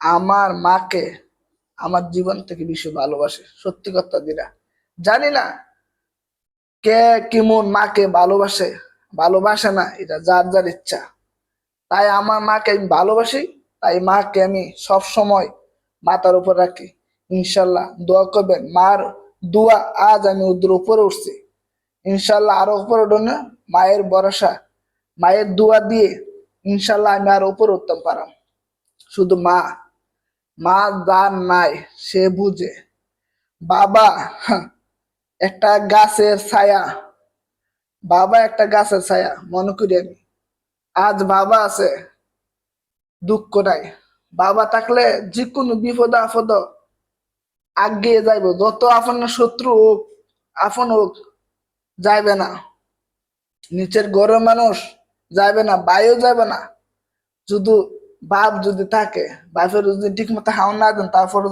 আমার মাকে আমার জীবন থেকে বেশি ভালোবাসে। সত্যি কথা দিরা। জানি না কে কেমন মাকে ভালোবাসে ভালোবাসে না, এটা যার যার ইচ্ছা। তাই আমার মাকে আমি ভালোবাসি, তাই মাকে আমি সব সময় মাথার উপর রাখি। ইনশাল্লাহ দোয়া করবেন, মার দোয়া আজ আমি ওদের উপরে উঠছি। ইনশাল্লাহ আরও উপরে উঠো না মায়ের ভরসা, মায়ের দোয়া দিয়ে ইনশাল্লাহ আমি আরও উপরে উঠতাম পারাম। শুধু মা মা যার নাই, সে বুঝে। বাবা একটা গাছের ছায়া। বাবা একটা গাছের ছায়া, মনে করি আমি। আজ বাবা আছে, দুঃখ নাই। বাবা থাকলে যে কোনো বিপদ আপদ আগিয়ে যাইব। যত আপনার শত্রু হোক, আপন হোক, যাইবে না। নিচের ঘরের মানুষ যাইবে না বাইও যাবে না। শুধু বাপ যদি থাকে বাপের যদি ঠিক মতো হাওয়া না দেন তারপরে